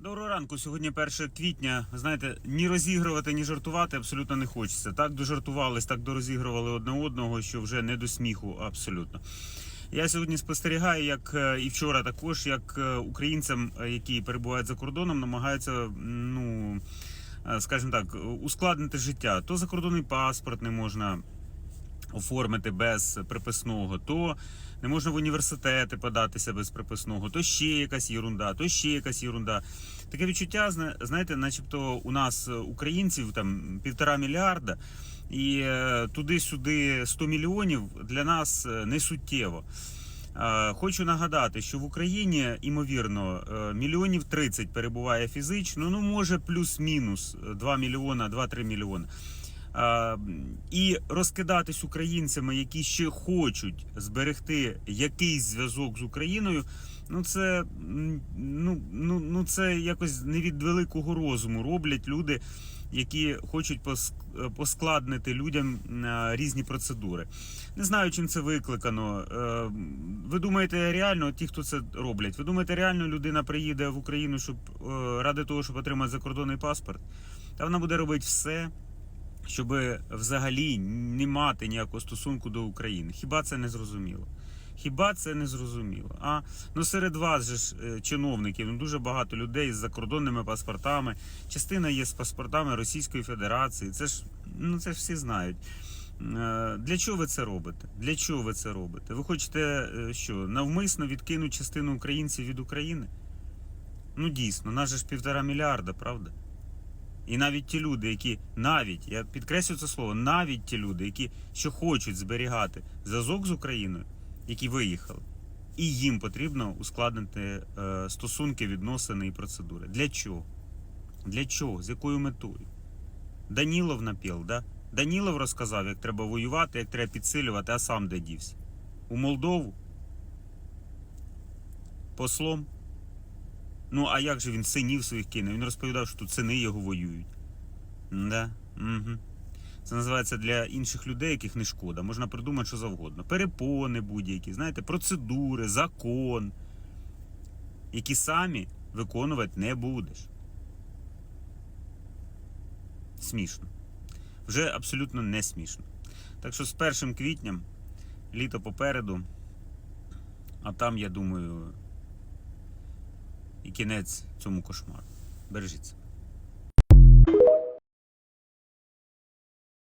Доброго ранку. Сьогодні 1 квітня. Знаєте, ні розігрувати, ні жартувати абсолютно не хочеться. Так дожартувались, так дорозігрували одне одного, що вже не до сміху абсолютно. Я сьогодні спостерігаю, як е, і вчора також, як е, українцям, е, які перебувають за кордоном, намагаються, ну скажімо так, ускладнити життя. То закордонний паспорт не можна оформити без приписного, то не можна в університети податися без приписного, то ще якась єрунда, то ще якась єрунда. Таке відчуття, зна- знаєте, начебто у нас е, українців там півтора мільярда, і е, туди-сюди 100 мільйонів для нас е, не суттєво. Хочу нагадати, що в Україні, імовірно, мільйонів 30 перебуває фізично, ну може плюс-мінус е, 2 мільйона, 2-3 мільйони. А, і розкидатись українцями, які ще хочуть зберегти якийсь зв'язок з Україною. Ну це ну, ну, ну це якось не від великого розуму роблять люди, які хочуть пос- е, поскладнити людям е, різні процедури. Не знаю, чим це викликано. Е, Ви думаєте, реально ті, хто це роблять? Ви думаєте, реально людина приїде в Україну, щоб е, ради того, щоб отримати закордонний паспорт? Та вона буде робити все щоб взагалі не мати ніякого стосунку до України. Хіба це не зрозуміло? Хіба це не зрозуміло? А ну серед вас же ж е, чиновників ну дуже багато людей з закордонними паспортами. Частина є з паспортами Російської Федерації. Це ж ну це ж всі знають. Е, Для чого ви це робите? Для чого ви це робите? Ви хочете е, що навмисно відкинути частину українців від України? Ну дійсно, нас же ж півтора мільярда, правда? І навіть ті люди, які навіть, я підкреслю це слово, навіть ті люди, які що хочуть зберігати зв'язок з Україною, які виїхали, і їм потрібно ускладнити е, стосунки, відносини і процедури. Для чого? Для чого? З якою метою? Данілов напіл, да? Данілов розказав, як треба воювати, як треба підсилювати, а сам де дівся? У Молдову? Послом? Ну, а як же він синів своїх кине? Він розповідав, що тут сини його воюють. Да. Угу. Це називається для інших людей, яких не шкода. Можна придумати що завгодно. Перепони будь-які, знаєте, процедури, закон, які самі виконувати не будеш. Смішно. Вже абсолютно не смішно. Так що з першим квітням літо попереду, а там, я думаю, і кінець цьому кошмару. Бережіться.